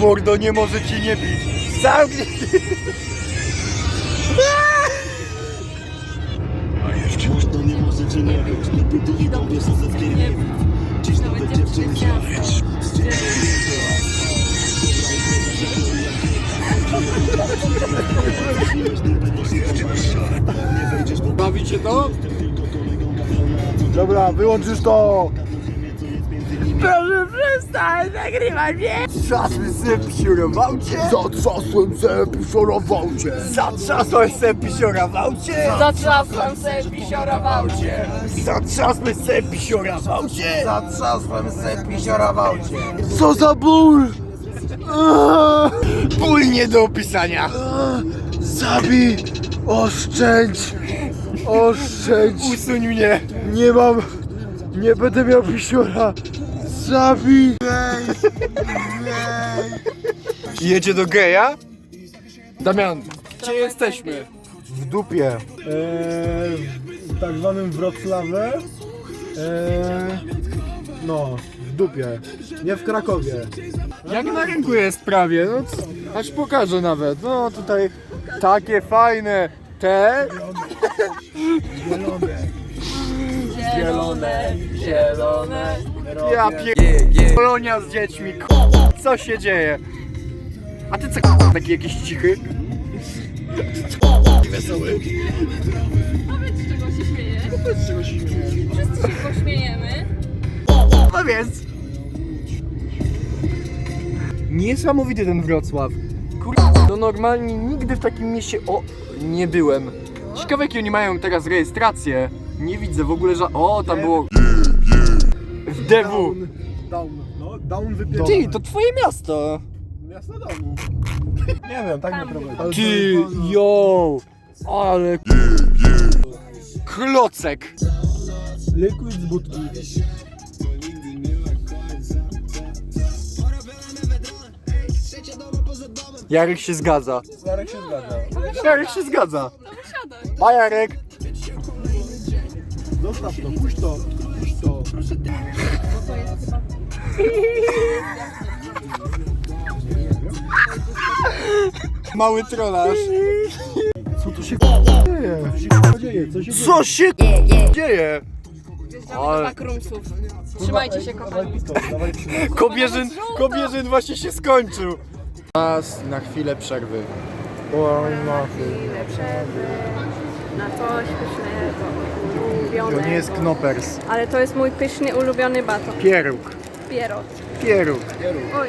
Mordo, nie może ci nie bić. Zamknij! Idą, nie Dziś to będzie przyjazne. Bawicie to? Dobra, wyłączysz to! Proszę przestań nagrywać mnie! Trzasły se pisiora w aucie! Zatrzasłem se pisiora w aucie! Zatrzasłem se pisiora w aucie! Zatrzasłem se pisiora w aucie. Zatrzasłem se pisiora w aucie! Zatrzasłem se pisiora w aucie! Co za ból! Ból nie do opisania! Zabij! Oszczędź! Oszczędź! Usuń mnie! Nie mam... Nie będę miał pisiora! Zabij! Jedzie do geja? Damian, gdzie jesteśmy? W dupie. Eee, w tak zwanym Wrocławie. Eee, no, w dupie. Nie w Krakowie. Jak na rynku jest prawie, no aż pokażę nawet. No tutaj takie fajne te Zielone, zielone. Ja pier... Polonia z dziećmi. Co się dzieje? A ty co taki jakiś cichy? Wesoły. Powiedz z czego się śmieje. Wszyscy się pośmiejemy. No więc. Niesamowity ten Wrocław. Kurde, to normalnie nigdy w takim mieście. O, nie byłem. Ciekawe jakie oni mają teraz rejestrację. Nie widzę w ogóle, że. O, tam było. DW. Down. No, down wypierdolę. Ty, to twoje miasto. Miasto domu. Nie wiem, tak Tam. naprawdę. Ty, yo. Ale. Klocek. Liquid z budki. Jarek się zgadza. Zarek się zgadza. Jarek się zgadza. To wysiadaj. A Jarek. Zostaw to, puść to. Puść to. Mały trolarz. Co tu się dzieje? Co się dzieje? Co się dzieje? Co się dzieje? Wjeżdżamy Ale-. Trzymajcie się, kochani. Kobierzyn, właśnie się skończył. Czas na chwilę przerwy. Oj, no. Chwilę przerwy. Na coś pysznego, ulubionego. To nie jest knopers. Ale to jest mój pyszny, ulubiony baton. Pieróg. Pierot. Pieróg. Oj,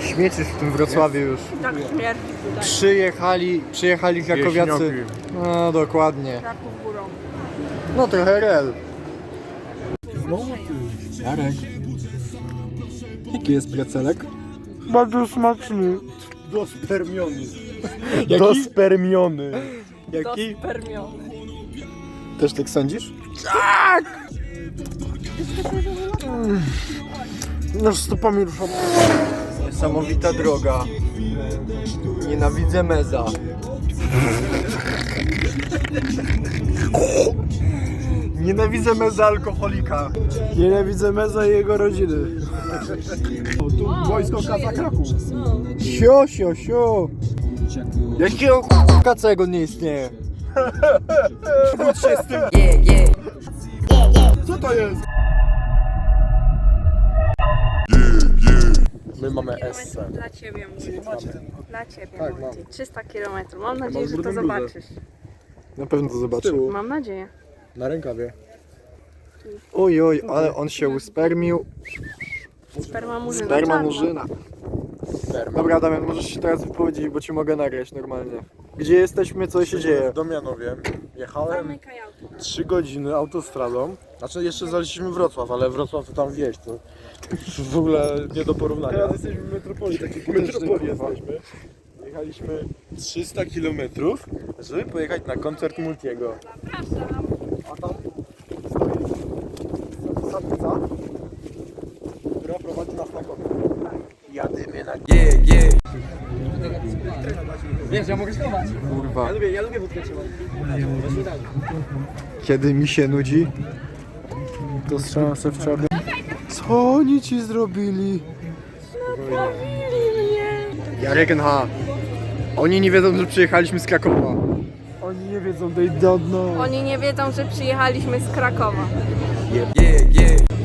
Śmiecisz w tym Wrocławiu już. tak śmierdzi tutaj. Przyjechali, przyjechali krakowiacy. No dokładnie. Kraków górą. No trochę rel. No, Jarek. Jaki jest precelek? Bardzo smaczny. Dospermiony. Jaki? Dospermiony. Jaki? Dospermiony. Też tak sądzisz? Tak! Nasz stopami ruszamy. Niesamowita droga. Nienawidzę meza. Nienawidzę meza alkoholika. Nienawidzę Meza i jego rodziny. O, tu wojsko Kaza Kraków. Sio, sio, sio. Jakiego kacego nie istnieje? Wróć się z tym. Co to jest? My mamy SC. Dla ciebie mówię. Dla ciebie Tak, mówię. mam. 300 km. Mam nadzieję, że to zobaczysz. Na pewno to Z zobaczę. tyłu. Mam nadzieję. Na rękawie. Oj, oj, ale on się uspermił. Sperma murzyna. Sperma czarna. murzyna. Dobra, Damian, możesz się teraz wypowiedzieć, bo ci mogę nagrać normalnie. Gdzie jesteśmy, co się dzieje? W Domianowie jechałem Zamykaj auto. 3 godziny autostradą. Znaczy jeszcze zaliczyliśmy Wrocław, ale Wrocław to tam wieś, to w ogóle nie do porównania. Teraz jesteśmy w metropolii, takiej metropolii jesteśmy. Jechaliśmy 300 km, żeby pojechać na koncert Multiego. A tam stoi samica, która prowadzi nas na koncert. Jadymy na Kurwa. Kiedy mi się nudzi, To strzelam se w czarny. Co oni ci zrobili? Jarek H. Oni nie wiedzą, że przyjechaliśmy z Krakowa. Oni nie wiedzą, they don't know. Oni nie wiedzą, że przyjechaliśmy z Krakowa.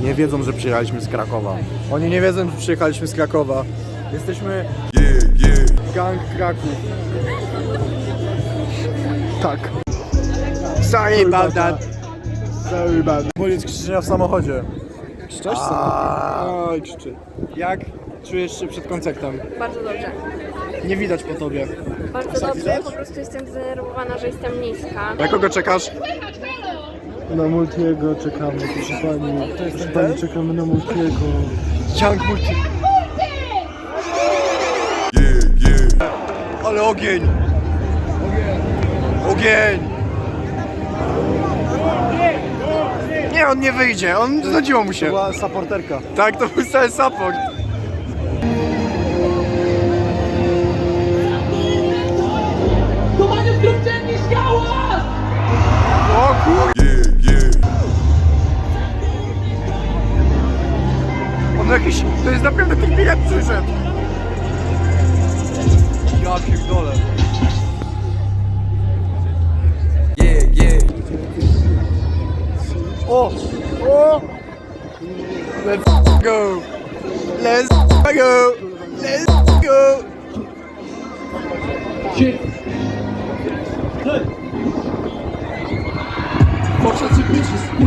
Nie wiedzą, że przyjechaliśmy z Krakowa. Oni nie wiedzą, że przyjechaliśmy z Krakowa. Jesteśmy Gang Kraków. tak. Sorry about that. Sorry bad. Koniec krzyczenia w samochodzie. Krzyczałeś w samochodzie? Oj, krzyczy. Jak czujesz się przed koncertem? Bardzo dobrze. Nie widać po tobie. Bardzo dobrze, po prostu jestem zdenerwowana, że jestem niska. Na kogo czekasz? Na Multiego czekamy, proszę pani. Proszę pani, czekamy na Multiego. Young Multi. Ale ogień! Ogień! Nie, on nie wyjdzie, on znudziło mu To się. była supporterka. Tak, to był cały support. O kur... On jakiś... To jest naprawdę ten bilet przyszedł. Ja pierdolę. O! O! Let's go! Let's go! Let's go!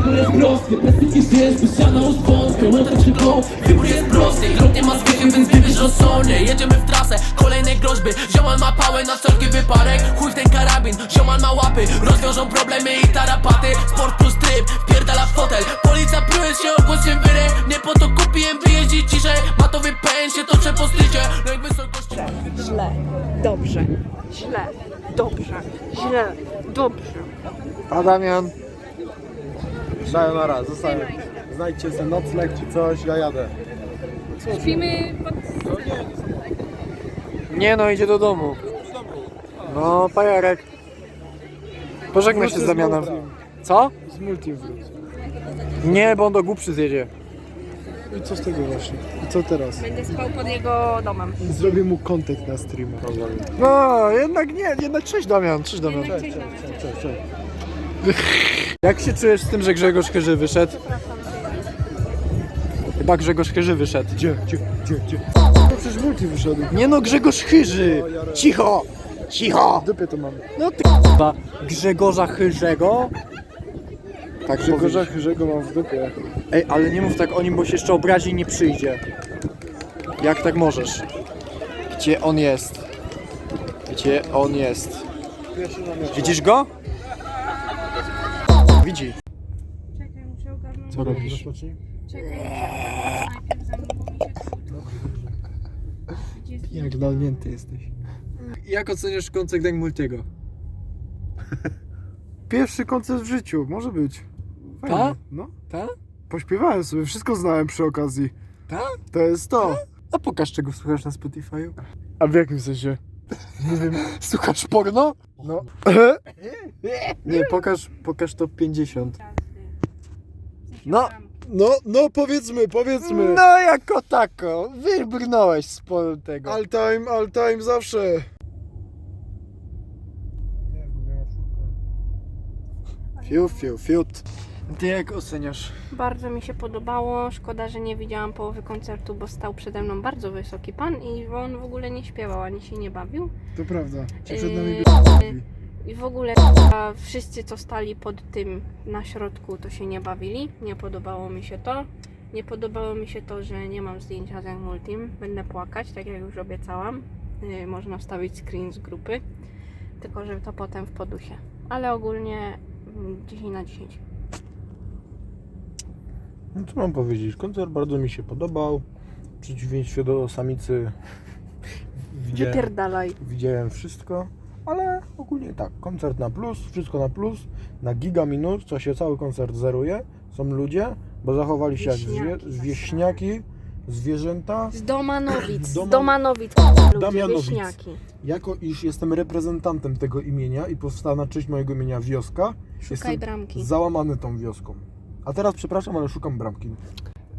Wybór jest prosty, prestiż jest wysiana uz wąskie Łotek czy go, wybór jest prosty. Grób nie ma zbiegiem, więc wybierz rozsądnie Jedziemy w trasę, kolejne groźby. Ziomal ma pałę na wszelki wypadek. Chuj w ten karabin, ziomal ma łapy. Rozwiążą problemy i tarapaty. Sport plus tryb, wpierdala w fotel Policja pruje się, ogłos się wyrę Nie po to kupiłem, by jeździć ciszej. Matowy pęd się toczę po stycie. No jak wysokości Źle, dobrze, źle, dobrze, źle, dobrze. A Damian? Sayonara, zostaję. Znajdźcie sobie nocleg czy coś, ja jadę. Śpimy pod... Nie no, idzie do domu. No, pajarek. Pożegnaj się z Damianem. Co? Z Multim. Nie, bo on do głupszy zjedzie. I co z tego właśnie? I co teraz? Będę spał pod jego domem. Zrobię mu kontent na streamie. No, jednak nie, jednak cześć Damian, cześć Damian. Jednak cześć, Damian. Cześć, cześć. Jak się czujesz z tym, że Grzegorz Chyży wyszedł? Chyba Grzegorz Chyży wyszedł. Gdzie, gdzie, gdzie, gdzie? No przecież Multi wyszedł. Nie no, Grzegorz Chyży! Cicho! Cicho! W dupie to mam. No ty k***a. Grzegorza Chyżego? Tak, Grzegorza powiedz. Chyrzego mam w dupie. Ej, ale nie mów tak o nim, bo się jeszcze obrazi i nie przyjdzie. Jak tak możesz? Gdzie on jest? Gdzie on jest? Widzisz go? Widzi. Czekaj, muszę ogarnąć. Co robisz? Czekaj, najpierw zamówić Gdzie jest Jak dalnięty jesteś. Jak oceniasz koncert Gang Multiego? Pierwszy koncert w życiu, może być. Fajnie. Ta? No. Ta? Pośpiewałem sobie, wszystko znałem przy okazji. Ta? To jest to. A pokaż czego słuchasz na Spotify'u. A w jakim sensie? Nie wiem. Słuchasz porno? No. Nie, pokaż, pokaż top 50. No, No, no powiedzmy, powiedzmy. no jako tako, wybrnąłeś z tego. All time, all time zawsze. Fiu, fiu, fiut. Ty jak oceniasz? Bardzo mi się podobało. Szkoda, że nie widziałam połowy koncertu, bo stał przede mną bardzo wysoki pan i on w ogóle nie śpiewał ani się nie bawił. To prawda. Czy przed nami Yy, I w ogóle a wszyscy, co stali pod tym na środku, to się nie bawili. Nie podobało mi się to. Nie podobało mi się to, że nie mam zdjęcia z Multim. Będę płakać, tak jak już obiecałam. Yy, można wstawić screen z grupy. Tylko, że to potem w podusie. Ale ogólnie mm, 10 na 10. No co mam powiedzieć? Koncert bardzo mi się podobał. W przeciwieństwie do samicy widziałem, Wypierdalaj. widziałem wszystko, ale ogólnie tak, koncert na plus, wszystko na plus, na giga minus, co się cały koncert zeruje. Są ludzie, bo zachowali się jak zwie, Wieśniaki wieśniaki, zwierzęta. Z Domanowic. Z Doma- Domanowic. Ludzie, Damianowic. wieśniaki. Jako iż jestem reprezentantem tego imienia i powstała na cześć mojego imienia wioska, Szukaj jestem bramki. załamany tą wioską. A teraz przepraszam, ale szukam bramki.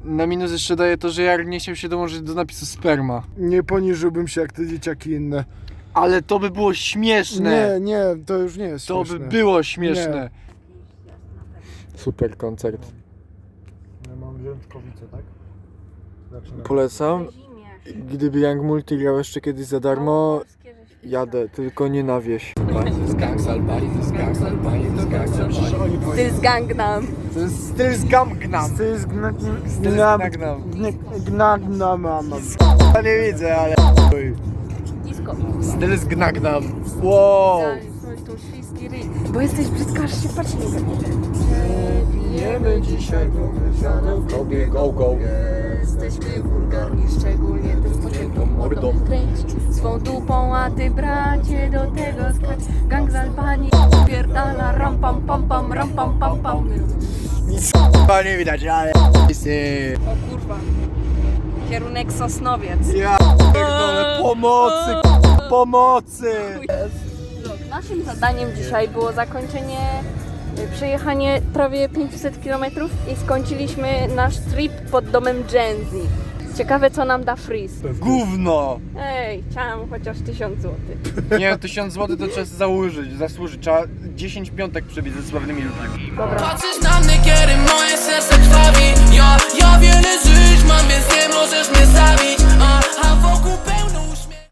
Na minus jeszcze daje to, że Jar nie chciał się dołączyć do napisu sperma. Nie poniżyłbym się jak te dzieciaki inne. Ale to by było śmieszne. Nie, nie, to już nie jest to śmieszne. by było śmieszne. Super koncert. Ja mam Rzęczkowice, tak? Zaczynam. Polecam. Zimie. Gdyby Young Multi grał jeszcze kiedyś za darmo, jadę, tylko nie na wieś. To jest Gangnam. To jest styl z Gangnam. Styl z gna... Styl z Gangnam. Gnagna mama. Ja nie widzę, ale Disco. styl z Gangnam. Wow. Bo jesteś brzydka, aż się patrzy nie Jemy dzisiaj w tobie go go. Jesteśmy wulgarni, szczególnie tym pociętą mordą kręć Swą dupą, a ty bracie do tego skrać Gang z Albanii pierdala ram pam pam pam ram pam pam pam Nic k***a nie widać, ale O kurwa. Kierunek Sosnowiec. Ja pierdolę, pomocy, k***a, pomocy. Naszym zadaniem dzisiaj było zakończenie Przejechanie prawie 500 km i skończyliśmy nasz trip pod domem Genzy. Ciekawe co nam da Freeze. Gówno. Ej, chciałam chociaż 1000 zł. Nie, 1000 zł to trzeba założyć, zasłużyć. Trzeba 10 piątek przebić ze sławnymi ludźmi. Patrzysz na mnie, kiedy moje serce krwawi Ja, ja wiele żyć mam, więc nie możesz mnie zabić A, a wokół pełno